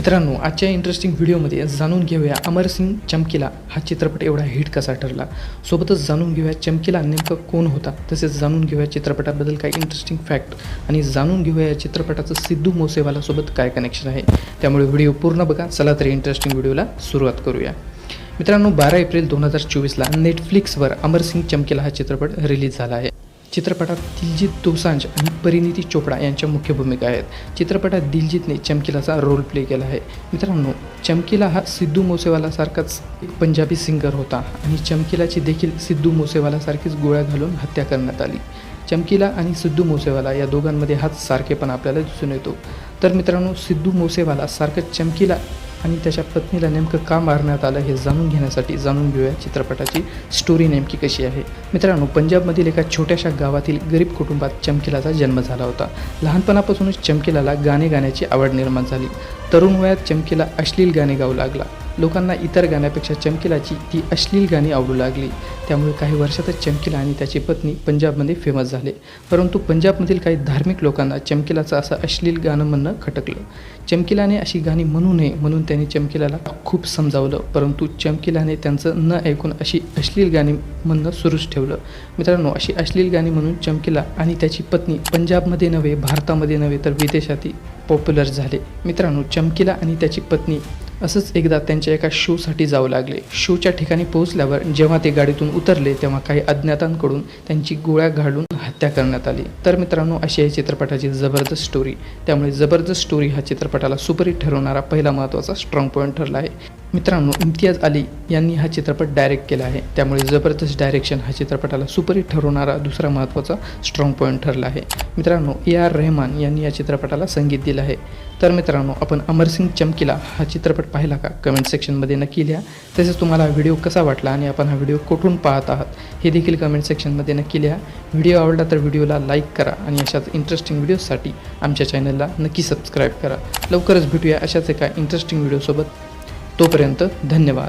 मित्रांनो आजच्या इंटरेस्टिंग व्हिडिओमध्ये जाणून घेऊया अमरसिंग चमकीला. हा चित्रपट एवढा हिट कसा ठरला? सोबतच जाणून घेऊया चमकीला नेमकं कोण होता? तसेच जाणून घेऊया चित्रपटाबद्दल काही इंटरेस्टिंग फॅक्ट आणि जाणून घेऊया या चित्रपटाचं सिद्धू मोसेवालासोबत काय कनेक्शन आहे? त्यामुळे व्हिडिओ पूर्ण बघा. चला तरी इंटरेस्टिंग व्हिडिओला सुरुवात करूया. मित्रांनो बारा एप्रिल दोन हजार चोवीसला नेटफ्लिक्सवर अमरसिंग चमकीला हा चित्रपट रिलीज झाला आहे. चित्रपटात दिलजित दोसांज आणि परिणिती चोपडा यांच्या मुख्य भूमिका आहेत. चित्रपटात दिलजितने चमकीलाचा रोल प्ले केला आहे. मित्रांनो चमकीला हा सिद्धू मोसेवालासारखाच एक पंजाबी सिंगर होता आणि चमकीलाची देखील सिद्धू मोसेवालासारखीच गोळ्या घालून हत्या करण्यात आली. चमकीला आणि सिद्धू मोसेवाला या दोघांमध्ये हाच सारखेपण आपल्याला दिसून येतो. तर मित्रांनो सिद्धू मोसेवाला सारखं चमकीला आणि त्याच्या पत्नीला नेमकं का मारण्यात आलं हे जाणून घेण्यासाठी जाणून घेऊया चित्रपटाची स्टोरी नेमकी कशी आहे. मित्रांनो पंजाबमधील एका छोट्याशा गावातील गरीब कुटुंबात चमकिलाचा जन्म झाला होता. लहानपणापासूनच चमकिलाला गाणे गाण्याची आवड निर्माण झाली. तरुण वयात चमकीला अश्लील गाणे गाऊ लागला. लोकांना इतर गाण्यापेक्षा चमकीलाची ती अश्लील गाणी आवडू लागली. त्यामुळे काही वर्षातच चमकीला आणि त्याची पत्नी पंजाबमध्ये फेमस झाले. परंतु पंजाबमधील काही धार्मिक लोकांना चमकीलाचं असं अश्लील गाणं म्हणणं खटकलं. चमकीलाने अशी गाणी म्हणू नये म्हणून त्यांनी चमकीलाला खूप समजावलं. परंतु चमकीलाने त्यांचं न ऐकून अशी अश्लील गाणी म्हणणं सुरूच ठेवलं. मित्रांनो अशी अश्लील गाणी म्हणून चमकीला आणि त्याची पत्नी पंजाबमध्ये नव्हे भारतामध्ये नव्हे तर विदेशातही पॉप्युलर झाले. मित्रांनो चमकीला आणि त्याची पत्नी असंच एकदा त्यांच्या एका शोसाठी जाऊ लागले. शोच्या ठिकाणी पोहोचल्यावर जेव्हा ते गाडीतून उतरले तेव्हा काही अज्ञातांकडून त्यांची गोळ्या घालून हत्या करण्यात आली. तर मित्रांनो अशी आहे चित्रपटाची जबरदस्त स्टोरी त्यामुळे जबरदस्त स्टोरी हा चित्रपटाला सुपरहिट ठरवणारा पहिला महत्त्वाचा स्ट्रॉंग पॉईंट ठरला आहे. मित्रांनो इम्तियाज अली यांनी हा चित्रपट डायरेक्ट केला आहे. त्यामुळे जबरदस्त डायरेक्शन हा चित्रपटाला सुपरहिट ठरवणारा दुसरा महत्त्वाचा स्ट्रॉंग पॉईंट ठरला आहे. मित्रांनो ए आर रेहमान यांनी या चित्रपटाला संगीत दिलं आहे. तर मित्रांनो आपण अमरसिंग चमकीला हा चित्रपट पाहिला का? कमेंट सेक्शनमध्ये नक्की लिहा. तसेच तुम्हाला हा व्हिडिओ कसा वाटला आणि आपण हा व्हिडिओ कुठून पाहत आहात हे देखील कमेंट सेक्शनमध्ये नक्की लिहा. व्हिडिओ आवडला तर व्हिडिओला लाईक करा आणि अशाच इंटरेस्टिंग व्हिडिओसाठी आमच्या चॅनलला नक्की सबस्क्राईब करा. लवकरच भेटूया अशाच एका इंटरेस्टिंग व्हिडिओसोबत तोपर्यंत धन्यवाद.